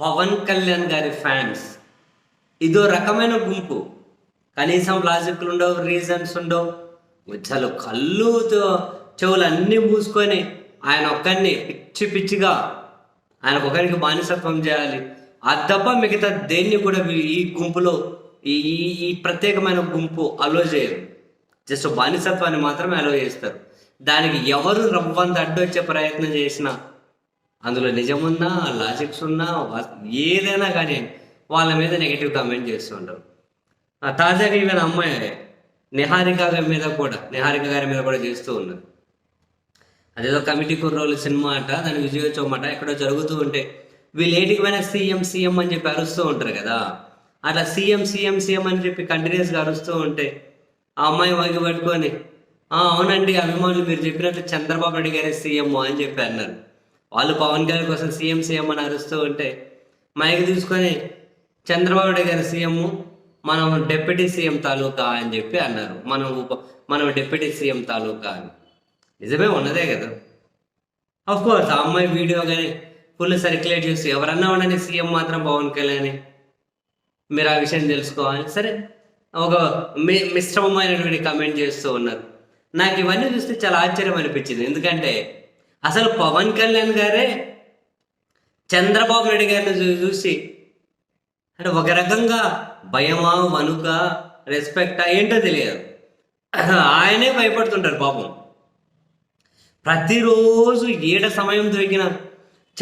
పవన్ కళ్యాణ్ గారి ఫ్యాన్స్. ఇదో రకమైన గుంపు. కనీసం లాజిక్లు ఉండవు రీజన్స్ ఉండవు. అసలు కళ్ళుతో చెవులు అన్నీ మూసుకొని ఆయన ఒక్కరిని పిచ్చి పిచ్చిగా ఆయన ఒకరికి బానిసత్వం చేయాలి. ఆ తప్ప మిగతా దేన్ని కూడా ఈ గుంపులో ఈ- ఈ ప్రత్యేకమైన గుంపు అలో చేయరు. జస్ట్ బానిసత్వాన్ని మాత్రమే అలో చేస్తారు. దానికి ఎవరు రవ్వంత అడ్డొచ్చే ప్రయత్నం చేసినా అందులో నిజమున్నా లాజిక్స్ ఉన్నా ఏదైనా కానీ వాళ్ళ మీద నెగిటివ్ కామెంట్ చేస్తుంటారు ఆ తాజాగా ఈవెన్ అమ్మాయి నిహారిక గారి మీద కూడా నిహారిక గారి మీద కూడా చేస్తూ ఉన్నారు అదేదో కమిటీ కుర్రోలు సినిమా అట దాని విజయోత్సవం అట ఎక్కడో జరుగుతూ ఉంటే వీళ్ళు ఏటికి పోయినా సీఎం సీఎం అని చెప్పి అరుస్తూ ఉంటారు కదా. అట్లా సీఎం సీఎం సీఎం అని చెప్పి కంటిన్యూస్గా అరుస్తూ ఉంటే ఆ అమ్మాయి వగి పట్టుకొని అవునండి అభిమానులు మీరు చెప్పినట్లు చంద్రబాబు నాయుడు గారే సీఎం అని చెప్పి అన్నారు. వాళ్ళు పవన్ కళ్యాణ్ కోసం సీఎం సీఎం అని అరుస్తూ ఉంటే మైక్ తీసుకొని చంద్రబాబు నాయుడు గారి సీఎం మనం డిప్యూటీ సీఎం తాలూకా అని చెప్పి అన్నారు. మనం ఉప మనం డిప్యూటీ సీఎం తాలూకా అని. నిజమే ఉన్నదే కదా. ఆఫ్ కోర్స్ ఆ అమ్మాయి వీడియో కానీ ఫుల్ సర్క్యులేట్ చేసి ఎవరన్నా ఉండని సీఎం మాత్రం పవన్ కళ్యాణ్. మీరు ఆ విషయం తెలుసుకోవాలి. సరే ఒక మి మిశ్రమమైనటువంటి కమెంట్ చేస్తూ ఉన్నారు. నాకు ఇవన్నీ చూస్తే చాలా ఆశ్చర్యం అనిపించింది. ఎందుకంటే అసలు పవన్ కళ్యాణ్ గారే చంద్రబాబు నాయుడు గారిని చూ- చూసి అంటే ఒక రకంగా భయమా వణుక రెస్పెక్టా ఏంటో తెలియదు. ఆయనే భయపడుతుంటారు పాపం. ప్రతిరోజు ఏడ సమయం దొరికిన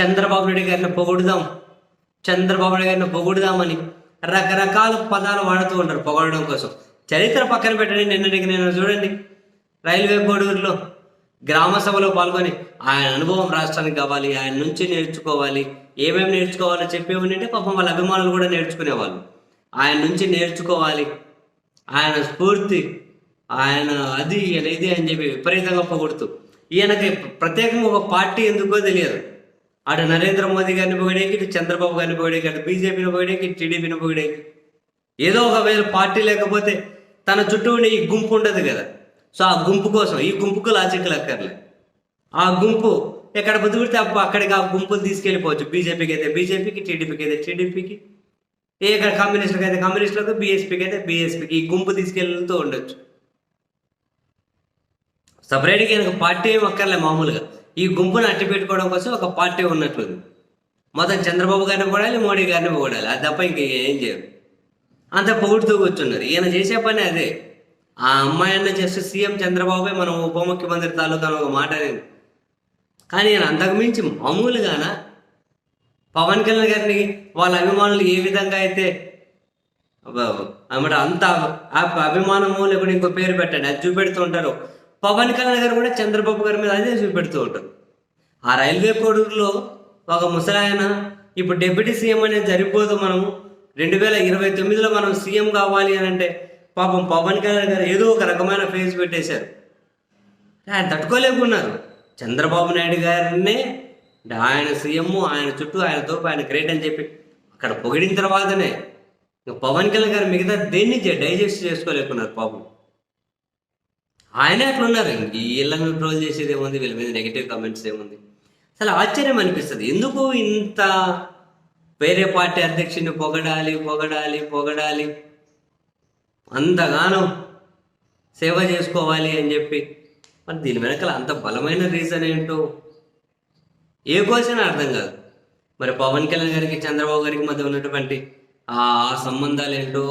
చంద్రబాబు నాయుడు గారిని పొగుడుదాం చంద్రబాబు నాయుడు గారిని పొగుడుదామని రకరకాల పదాలు వాడుతూ ఉంటారు పొగడడం కోసం. చరిత్ర పక్కన పెట్టండి నిన్నటికి నేను చూడండి. రైల్వే కోడూరులో గ్రామ సభలో పాల్గొని ఆయన అనుభవం రాష్ట్రానికి కావాలి ఆయన నుంచి నేర్చుకోవాలి ఏమేమి నేర్చుకోవాలో చెప్పి ఉంటే పాపం వాళ్ళ అభిమానులు కూడా నేర్చుకునేవాళ్ళు. ఆయన నుంచి నేర్చుకోవాలి ఆయన స్ఫూర్తి ఆయన అది ఈయన ఇది అని చెప్పి విపరీతంగా పొగుడుతూ. ఈయనకి ప్రత్యేకంగా ఒక పార్టీ ఎందుకో తెలియదు. అటు నరేంద్ర మోదీ గారిని పొగిడేకి ఇటు చంద్రబాబు గారిని పొగిడేకి అటు బీజేపీని పొగిడేకి టీడీపీని పొగిడేకి. ఏదో ఒకవేళ పార్టీ లేకపోతే తన చుట్టూ ఉండే ఈ గుంపు ఉండదు కదా. సో ఆ గుంపు కోసం ఈ గుంపుకు లాజిక్లు అక్కర్లే. ఆ గుంపు ఎక్కడ బుద్ధి అప్పుడు అక్కడికి ఆ గుంపులు తీసుకెళ్ళిపోవచ్చు. బీజేపీకి అయితే బీజేపీకి టీడీపీకి అయితే టీడీపీకి ఏ ఇక్కడ కమ్యూనిస్టులకు అయితే కమ్యూనిస్టులకు బీఎస్పీకి అయితే బీఎస్పీకి ఈ గుంపు తీసుకెళ్తూ ఉండొచ్చు. సపరేట్గా ఈయనకు పార్టీ ఏం అక్కర్లే మామూలుగా. ఈ గుంపును అట్టి పెట్టుకోవడం కోసం ఒక పార్టీ ఉన్నట్లుంది. మొత్తం చంద్రబాబు గారిని పోడాలి మోడీ గారిని పొగడాలి. అది తప్ప ఇంక ఏం చేయరు. అంత పొగుడుతూ కూర్చున్నారు. ఈయన చేసే పని అదే. ఆ అమ్మాయి అన్న జస్ట్ సీఎం చంద్రబాబే మనం ఉప ముఖ్యమంత్రి తాలూకా అని ఒక మాట అనేది. కానీ నేను అంతకు మించి మామూలుగానా? పవన్ కళ్యాణ్ గారిని వాళ్ళ అభిమానులు ఏ విధంగా అయితే అన్నమాట అంత ఆ- అభిమానము లేకుండా ఇంకో పేరు పెట్టండి అది చూపెడుతూ ఉంటారు. పవన్ కళ్యాణ్ గారు కూడా చంద్రబాబు గారి మీద అదే చూపెడుతూ ఉంటారు. ఆ రైల్వే కోడూరులో ఒక ముసలాయన ఇప్పుడు డిప్యూటీ సీఎం అనేది జరిగిపోదు మనము. రెండు వేల ఇరవై తొమ్మిదిలో మనం సీఎం కావాలి అని అంటే పాపం పవన్ కళ్యాణ్ గారు ఏదో ఒక రకమైన ఫేస్ పెట్టేశారు. ఆయన తట్టుకోలేకున్నారు. చంద్రబాబు నాయుడు గారినే ఆయన సీఎం ఆయన చుట్టూ ఆయన తోపు ఆయన గ్రేట్ అని చెప్పి అక్కడ పొగిడిన తర్వాతనే పవన్ కళ్యాణ్ గారు మిగతా దేన్ని డైజెస్ట్ చేసుకోలేకున్నారు పాపం. ఆయనే అట్లున్నారు. ఇంక వీళ్ళని ట్రోల్ చేసేది ఏముంది వీళ్ళ మీద నెగిటివ్ కామెంట్స్ ఏముంది? చాలా ఆశ్చర్యం అనిపిస్తుంది. ఎందుకు ఇంత వేరే పార్టీ అధ్యక్షుడిని పొగడాలి పొగడాలి పొగడాలి? అంతగానో సేవ చేసుకోవాలి అని చెప్పి. మరి దీని వెనకాల అంత బలమైన రీజన్ ఏంటో? ఏ క్వశ్చన్ అర్థం కాదు. మరి పవన్ కళ్యాణ్ గారికి చంద్రబాబు గారికి మధ్య ఉన్నటువంటి ఆ సంబంధాలు ఏంటో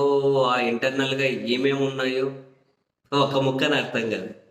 ఆ ఇంటర్నల్గా ఏమేమి ఉన్నాయో ఒక ముక్కని అర్థం కాదు.